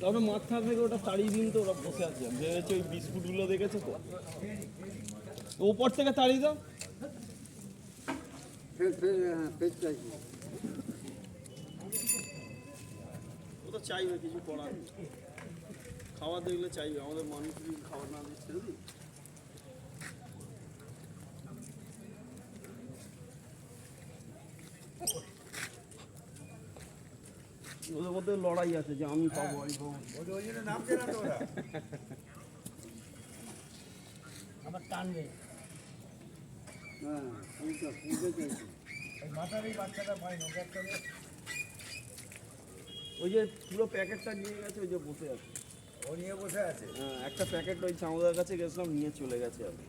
তারপরে মাথা থেকে ওটা তাড়িয়ে দিন তো ওরা বসে আছে। ভেবেছে ওই বিস্কুটগুলো দেখেছে তো? ওপর থেকে তাড়িয়ে দাও। হ্যাঁ ও তো চাইবে কিছু করার। খাবার দেখলে চাইবে আমাদের মানুষ খাবার না দিয়ে ছেড়ে দিই ওদের মধ্যে লড়াই আছে যে আমি পাবো আমি পাবো। ওই জন্য নামছে না তো ওরা আবার টানবে। হ্যাঁ ফুলটা ফুলটা চাইছি। ওই মাথার এই বাচ্চাটা না ওই যে পুরো প্যাকেটটা নিয়ে গেছে ওই যে বসে আছে। ও নিয়ে বসে আছে হ্যাঁ, একটা প্যাকেট ওই চামদার কাছে গেছিলাম নিয়ে চলে গেছে কি।